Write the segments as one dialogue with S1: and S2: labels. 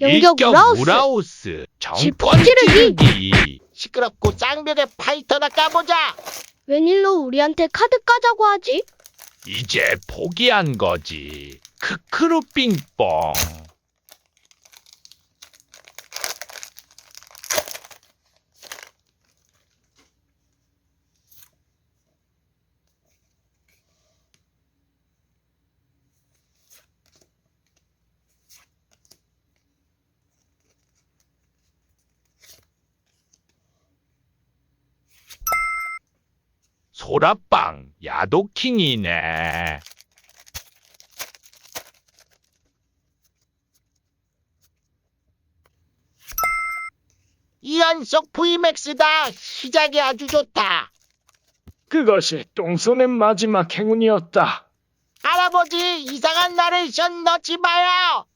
S1: 영격
S2: 일격
S1: 우라우스.
S2: 우라우스 정권
S1: 찌르기.
S2: 찌르기
S3: 시끄럽고 짱벽의 파이터나 까보자.
S1: 웬일로 우리한테 카드 까자고 하지?
S2: 이제 포기한 거지 크크루 빙뽕 소라빵 야도킹이네
S3: 이연속 VMAX다. 시작이 아주 좋다.
S4: 그것이 똥손의 마지막 행운이었다.
S3: 할아버지 이상한 나레이션 넣지 마요.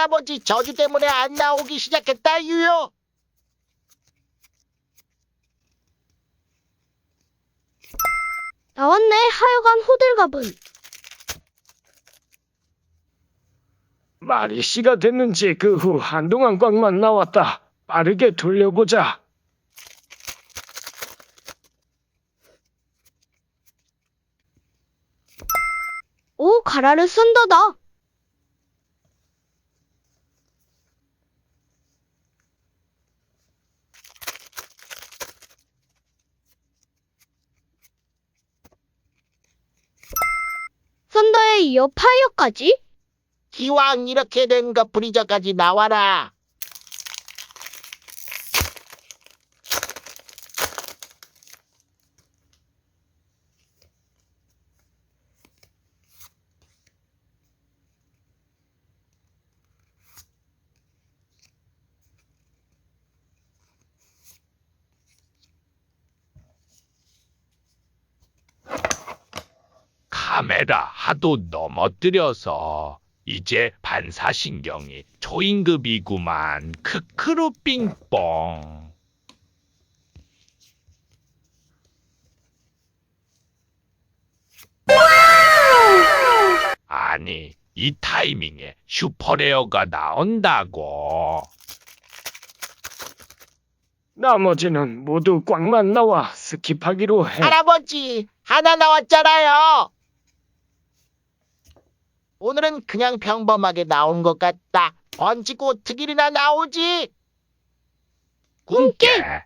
S3: 할아버지 저주 때문에 안 나오기 시작했다 유요.
S1: 나왔네 하여간 호들갑은.
S4: 말이 씨가 됐는지 그 후 한동안 꽝만 나왔다. 빠르게 돌려보자.
S1: 오 가라를 쓴다다. 이어 파이어까지?
S3: 기왕 이렇게 된거 브리저까지 나와라.
S2: 카메라 하도 넘어뜨려서 이제 반사신경이 초임급이구만 크크루 빙뽕 아니 이 타이밍에 슈퍼레어가 나온다고
S4: 나머지는 모두 꽝만 나와 스킵하기로 해.
S3: 할아버지 하나 나왔잖아요. 오늘은 그냥 평범하게 나온 것 같다. 번지고 특일이나 나오지.
S2: 꿈깨